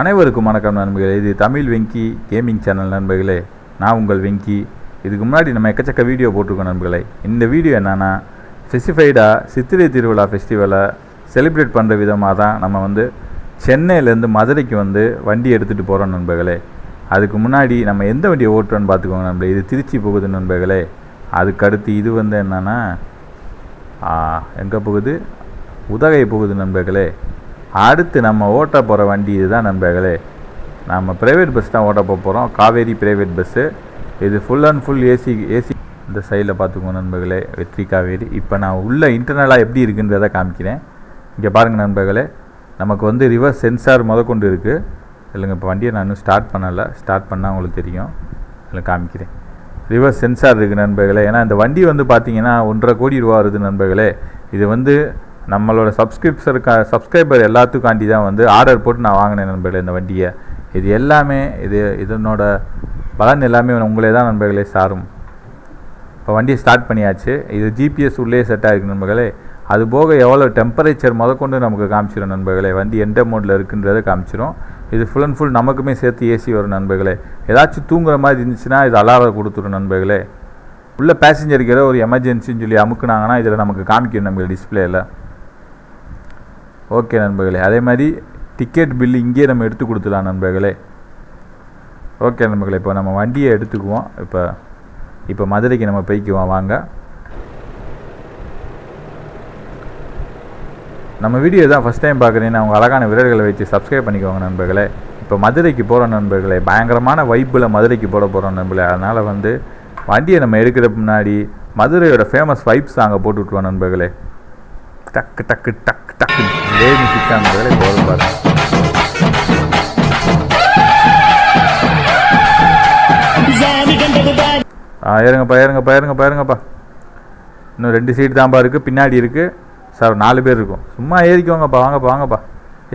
அனைவருக்கும் வணக்கம் நண்பர்களே. இது தமிழ் வெங்கி கேமிங் சேனல் நண்பர்களே. நான் உங்கள் வெங்கி. இதுக்கு முன்னாடி நம்ம எக்கச்சக்க வீடியோ போட்டிருக்கோம் நண்பர்களே. இந்த வீடியோ என்னென்னா ஸ்பெசிஃபைடாக சித்திரை திருவிழா ஃபெஸ்டிவலை செலிப்ரேட் பண்ணுற விதமாக தான் நம்ம வந்து சென்னையிலேருந்து மதுரைக்கு வந்து வண்டி எடுத்துகிட்டு போகிறோம் நண்பர்களே. அதுக்கு முன்னாடி நம்ம எந்த வண்டியை ஓட்டுறோன்னு பார்த்துக்கோங்க நண்பர்களே. இது திருச்சி போகுது நண்பர்களே. அதுக்கடுத்து இது வந்து என்னென்னா எங்கே போகுது? உதகை போகுது நண்பர்களே. அடுத்து நம்ம ஓட்ட போகிற வண்டி இதுதான் நண்பர்களே. நம்ம ப்ரைவேட் பஸ் தான் ஓட்ட போக போகிறோம் காவேரி ப்ரைவேட் பஸ்ஸு இது full and full AC AC இந்த சைடில் பார்த்துக்கோங்க நண்பர்களே. வெற்றி காவேரி. இப்போ நான் உள்ளே இன்டர்னலாக எப்படி இருக்குன்றதை காமிக்கிறேன். இங்கே பாருங்கள் நண்பர்களே. நமக்கு வந்து ரிவர்ஸ் சென்சார் முதற்கொண்டு இருக்குது இல்லைங்க இப்போ வண்டியை நான் இன்னும் ஸ்டார்ட் பண்ணலை. ஸ்டார்ட் பண்ணால் உங்களுக்கு தெரியும். இல்லை காமிக்கிறேன். ரிவர்ஸ் சென்சார் இருக்குது நண்பர்களே. ஏன்னா இந்த வண்டி வந்து பார்த்தீங்கன்னா ஒன்றரை கோடி ரூபா வருது நண்பர்களே. இது வந்து நம்மளோட சப்ஸ்கிரிப்ஷருக்கா சப்ஸ்கிரைபர் எல்லாத்துக்காண்டி தான் வந்து ஆர்டர் போட்டு நான் வாங்கினேன் நண்பர்களே இந்த வண்டியை. இது எல்லாமே இது இதனோட பலன் எல்லாமே உங்களே தான் நண்பர்களே சாரும். இப்போ வண்டியை ஸ்டார்ட் பண்ணியாச்சு. இது ஜிபிஎஸ் உள்ளே செட் ஆகிருக்கு நண்பர்களே. அது போக எவ்வளோ டெம்பரேச்சர் முதற்கொண்டு நமக்கு காமிச்சிடும் நண்பர்களே. வண்டி எந்த மோடில் இருக்குன்றதை காமிச்சிடும் இது ஃபுல் அண்ட் ஃபுல் நமக்குமே சேர்த்து ஏசி வரும் நண்பர்களே. ஏதாச்சும் தூங்குற மாதிரி இருந்துச்சுன்னா இது அலாரம் கொடுத்துரும் நண்பர்களே. உள்ளே பேசஞ்சருக்கு ஏதோ ஒரு எமர்ஜென்சின்னு சொல்லி அமுக்குனாங்கன்னா இதில் நமக்கு காமிக்கணும் நம்ம டிஸ்பிளேயில் ஓகே நண்பர்களே அதே மாதிரி டிக்கெட் பில்லு இங்கேயே நம்ம எடுத்து கொடுத்துடலாம் நண்பர்களே. ஓகே நண்பர்களே இப்போ நம்ம வண்டியை எடுத்துக்குவோம். இப்போ இப்போ மதுரைக்கு நம்ம போய்க்குவோம் வாங்க. நம்ம வீடியோ தான் ஃபஸ்ட் டைம் பார்க்குறீங்கன்னா அவங்க அழகான விரல்களை வச்சு சப்ஸ்கிரைப் பண்ணிக்கோங்க நண்பர்களே. இப்போ மதுரைக்கு போகிறோம் நண்பர்களே. பயங்கரமான வைப்பில் மதுரைக்கு போட போகிறோம் நண்பர்களே. அதனால் வந்து வண்டியை நம்ம எடுக்கிற முன்னாடி மதுரையோட ஃபேமஸ் வைப்ஸ் அங்கே போட்டு விட்ருவோம் நண்பர்களே. டக்கு டக்கு டக்கு டக்கு. இதே சித்தாந்தங்களை தான் போதும் ஆ ஏறுங்கப்பா ஏறுங்கப்பா ஏறுங்கப்பா ஏறுங்கப்பா. இன்னும் ரெண்டு சீட் தான்ப்பா இருக்குது பின்னாடி இருக்குது சார் நாலு பேர் இருக்கும். சும்மா ஏறிக்கோங்கப்பா வாங்கப்பா வாங்கப்பா.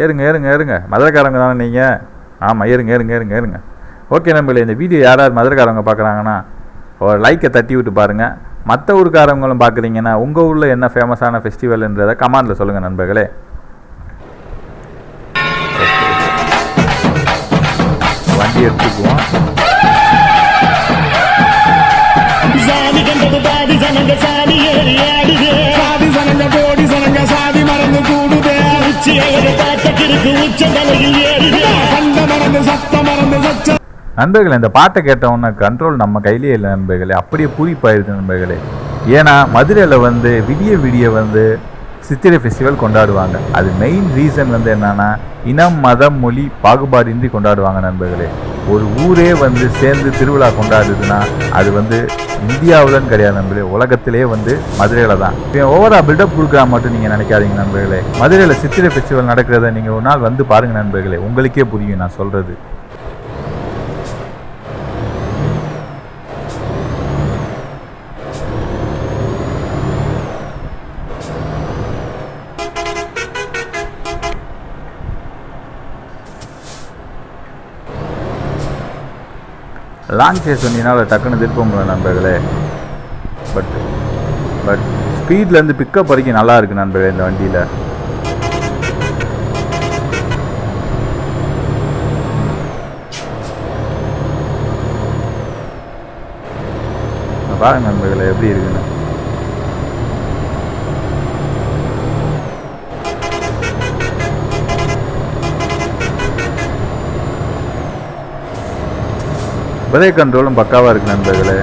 ஏறுங்க ஏறுங்க ஏறுங்க. மதுரைக்காரங்க தானே நீங்கள் ஆமாம் ஏறுங்க ஏறுங்க ஏறுங்க ஏறுங்க. ஓகே நம்பளே இந்த வீடியோ யாராவது மதுரைக்காரங்க பார்க்குறாங்கன்னா ஒரு லைக்கை தட்டி விட்டு பாருங்கள் மற்ற ஊருக்காரங்களும் பார்க்குறீங்கன்னா உங்கள் ஊரில் என்ன ஃபேமஸான ஃபெஸ்டிவல்ன்றதை கமாண்டில் சொல்லுங்கள் நண்பர்களே. வண்டி எடுத்துக்குவோம் சாமி கண்டது பாடி சனங்க சாடி ஏறி ஆடுதே சாதி சனங்க கோடி சனங்க சாதி மறந்து கூடுதே உச்சி அழகு பாட்டக்கிருக்கு உச்ச தலையில் ஏறுதே கண்ட மறந்து சத்த மறந்து சச்ச நண்பர்களே இந்த பாட்டை கேட்டவுடனே கண்ட்ரோல் நம்ம கையிலே இல்லை நண்பர்களே. அப்படியே பூரிப்பாயிருது நண்பர்களே. ஏன்னா மதுரையில் வந்து விடிய விடிய வந்து சித்திரை ஃபெஸ்டிவல் கொண்டாடுவாங்க. அது மெயின் ரீசன் வந்து என்னன்னா இனம் மதம் மொழி பாகுபாடின்றி கொண்டாடுவாங்க நண்பர்களே. ஒரு ஊரே வந்து சேர்ந்து திருவிழா கொண்டாடுதுன்னா அது வந்து இந்தியாவிலன்னு கிடையாது நண்பர்களே. உலகத்திலே வந்து மதுரையில் தான். ஓவரா பில்டப் கொடுக்குறா மட்டும் நீங்கள் நினைக்காதீங்க நண்பர்களே. மதுரையில் சித்திரை ஃபெஸ்டிவல் நடக்கிறத நீங்கள் ஒரு நாள் வந்து பாருங்கள் நண்பர்களே. உங்களுக்கே புரியும் நான் சொல்கிறது லாங் சேஸ் வண்டினால டக்குன்னு திருப்ப முடியல நண்பர்களே. பட் பட் ஸ்பீட்லேருந்து பிக்கப் வரைக்கும் நல்லா இருக்கு நண்பர்களே இந்த வண்டியில். பாருங்க நண்பர்களே எப்படி இருக்குன்னு. பிரேக் கண்ட்ரோலும் பக்காவாக இருக்கு நண்பர்களே.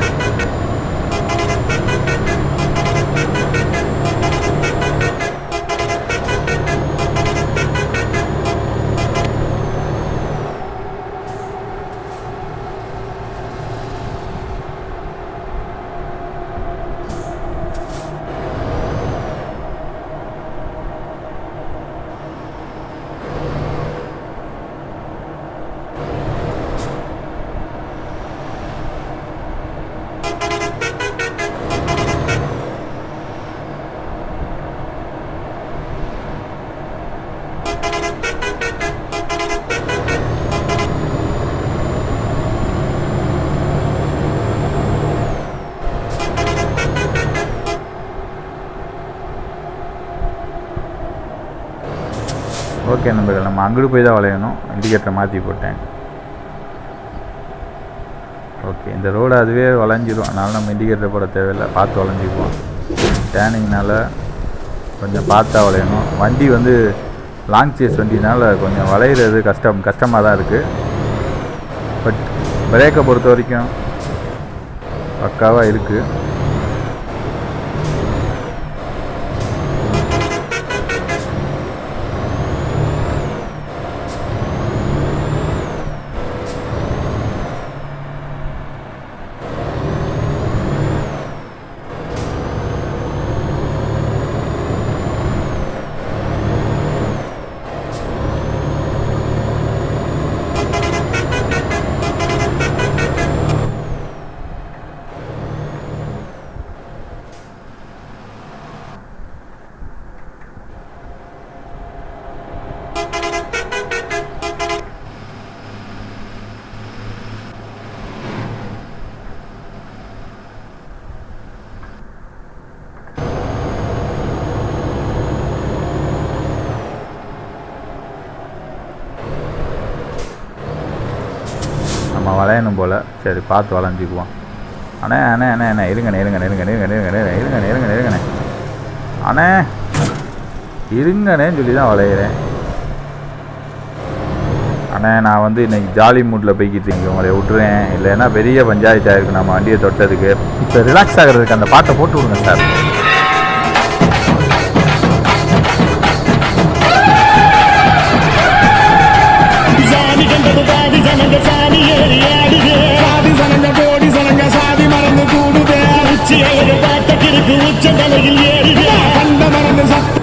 ஓகே நண்பர்கள் நம்ம அங்கிட்டு போய் தான் வளையணும். இண்டிகேட்டரை மாற்றி போட்டேன். ஓகே இந்த ரோடு அதுவே வளைஞ்சிரும். அதனால் நம்ம இண்டிகேட்டர் போட தேவையில்லை. பார்த்து வளைஞ்சிக்குவோம். டேனிங்னால் கொஞ்சம் பார்த்தா வளையணும். வண்டி வந்து லாங் சேஸ் வண்டினால கொஞ்சம் வளையிறது கஷ்டம் கஷ்டமாக தான் இருக்குது பட் பிரேக்கை பொறுத்த வரைக்கும் பக்காவாக இருக்குது வளையணும் போல். சரி பார்த்து வளைஞ்சிக்குவான் அண்ணே அண்ணே அண்ணே அண்ணே இருங்கண்ணே இருங்கண்ணே இருங்கண்ணே இருங்கண்ணே இருங்கண்ணே இருங்கண்ணே இருங்கண்ணே இருங்கண்ணே அண்ணே இருங்கண்ணேன்னு சொல்லி தான் வளையிறேன். அண்ணே நான் வந்து இன்னைக்கு ஜாலி மூட்டில் போய்கிட்டு இருக்கேன் உங்களை விட்டுறேன். இல்லைன்னா பெரிய பஞ்சாயத்து ஆயிருக்கு நம்ம வண்டியை தொட்டதுக்கு. இப்போ ரிலாக்ஸ் ஆகிறதுக்கு அந்த பாட்டை போட்டு விடுங்க சார். கூடுதே உச்சி அழக பார்த்த கிறுக்கு உச்ச தலையில் ஏறி கண்ட மறந்து சத்த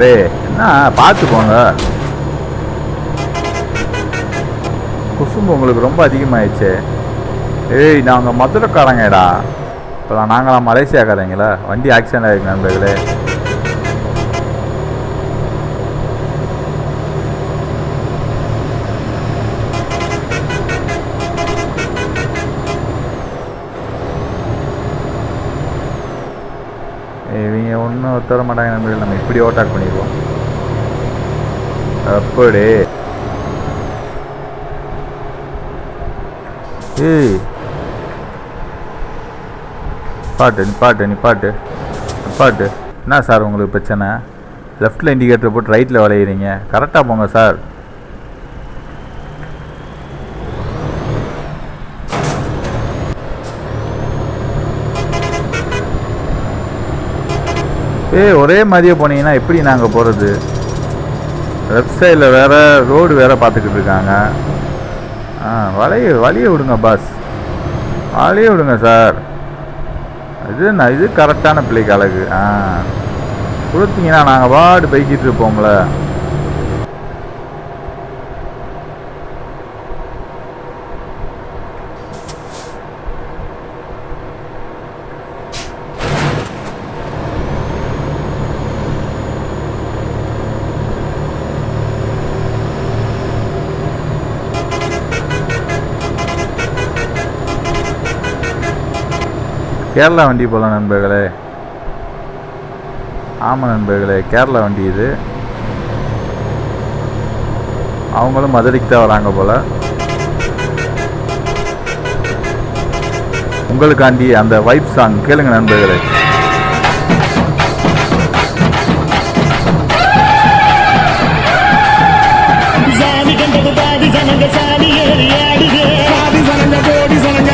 தம்பி என்ன பார்த்து போங்க குசும்பு உங்களுக்கு ரொம்ப அதிகமாகிடுச்சு ஏய் நாங்கள் மதுரைக்காரங்கடா. இப்போ நாங்களாம் மலேசியாக்காரங்களா? வண்டி ஆக்சிடென்ட் ஆகிருக்கு நண்பர்களே ஏய், இன்னும் தர மாட்டாங்க நண்பர்கள் நம்ம இப்படி ஓட்டாக் பண்ணிடுவோம். அப்படி. ஏய். பாட்டு நிப்பாட்டு நிப்பாட்டு பாட்டு. என்ன சார் உங்களுக்கு பிரச்சனை? லெஃப்ட்டில் இண்டிகேட்டர் போட்டு ரைட்டில் வளையிறீங்க. கரெக்டாக போங்க சார். ஏய் ஒரே மாதிரியே போனீங்கன்னா எப்படி நாங்கள் போகிறது லெஃப்ட் சைடில் வேறு ரோடு வேறு பார்த்துக்கிட்டு இருக்காங்க. ஆ வலைய வழிய விடுங்க பாஸ் வழிய விடுங்க சார் இது நான் இது கரெக்டான பிள்ளைக்கு அழகு. ஆ. கொடுத்தீங்கன்னா நாங்கள் பாடு பைக்கிட்டு இருப்போம்ல. கேரளா வண்டி போகலாம் நண்பர்களே. ஆமாம் நண்பர்களே கேரளா வண்டி இது. அவங்களும் மதுரைக்கு தான் வராங்க போல். உங்களுக்காண்டி அந்த வைப் சாங் கேளுங்க நண்பர்களே.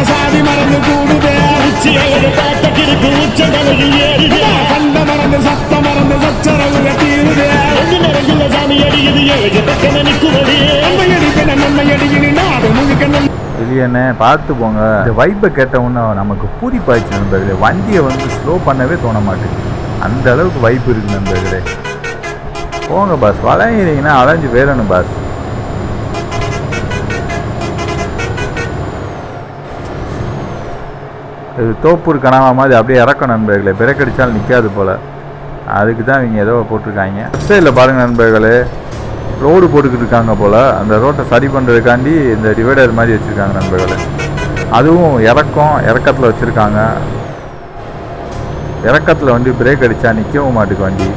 சாதி மறந்து கூடுதே. உச்சி அழக பார்த்த கிறுக்கு உச்ச தலையில் ஏறுது கண்ட மறந்து சத்த மறந்து ரெண்டு நேரங்கள்ல சாமி அடிக்குது ஏழு பக்கம் நிற்குவது. நன்மை அடிக்கினி நாடு முழுக்க நன்மை இல்லையண்ணே பார்த்து போங்க. இந்த வைப்பை கேட்ட உடனே நமக்கு பூரிப்பாயிடுச்சு நண்பர்களே. வண்டியை வந்து ஸ்லோ பண்ணவே தோண மாட்டேங்குது. அந்த அளவுக்கு வைப்பு இருக்கு நண்பர்களே. போங்க பாஸ் வளையிறீங்கன்னா அலைஞ்சு வேறணும் பாஸ் இது தோப்பூர் கனவா மாதிரி அப்படியே இறக்கும் நண்பர்களே. பிரேக் அடித்தாலும் நிற்காது போல். அதுக்கு தான் இவங்க ஏதோ போட்டிருக்காங்க. சைடில் பாருங்கள் நண்பர்களே. ரோடு போட்டுக்கிட்டு இருக்காங்க போல். அந்த ரோட்டை சரி பண்ணுறதுக்காண்டி இந்த டிவைடர் மாதிரி வச்சுருக்காங்க நண்பர்களே. அதுவும் இறக்கம் இறக்கத்தில் வச்சுருக்காங்க. இறக்கத்தில் வந்து பிரேக் அடித்தா நிற்கவும் மாட்டுக்கு வண்டி.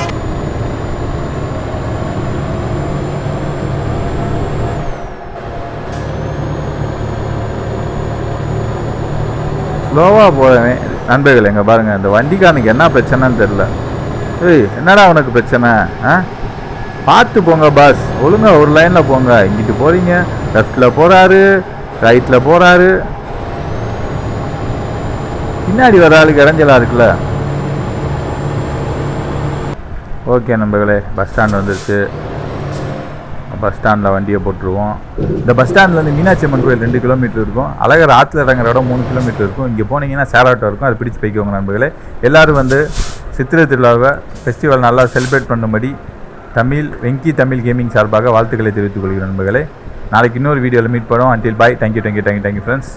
ஸ்லோவாக போகிறேன் நண்பர்கள் எங்கே பாருங்கள் இந்த வண்டிக்காரனுக்கு என்ன பிரச்சனைன்னு தெரில ஏய் என்னடா உனக்கு பிரச்சனை? ஆ? பார்த்து போங்க பாஸ் ஒழுங்கா ஒரு லைனில் போங்க. இங்கிட்டு போகிறீங்க லெஃப்டில் போகிறாரு ரைட்டில் போகிறாரு பின்னாடி வர ஆளுக்கு இடைஞ்சலா இருக்குல்ல ஓகே நண்பர்களே பஸ் ஸ்டாண்ட் வந்துருச்சு. பஸ் ஸ்டாண்டில் வண்டியை போட்டுருவோம். இந்த பஸ் ஸ்டாண்ட்லேருந்து மீனாட்சி அம்மன் கோயில் ரெண்டு கிலோமீட்டர் இருக்கும். அழகர் ஆற்றுல இறங்குற இடம் மூணு கிலோமீட்டர் இருக்கும். இங்கே போனீங்கன்னா சேராட்டோ இருக்கும். அதை பிடிச்சி போய்க்கோங்க நண்பர்களே. எல்லாரும் வந்து சித்திரை திருவிழாவை ஃபெஸ்டிவல் நல்லா செலிப்ரேட் பண்ணும்படி தமிழ் வெங்கி தமிழ் கேமிங் சார்பாக வாழ்த்துக்களை தெரிவித்துக் கொள்கிறேன் நண்பர்களே. நாளைக்கு இன்னொரு வீடியோவில் மீட் பண்ணுவோம். Until bye thank you thank you thank you thank you friends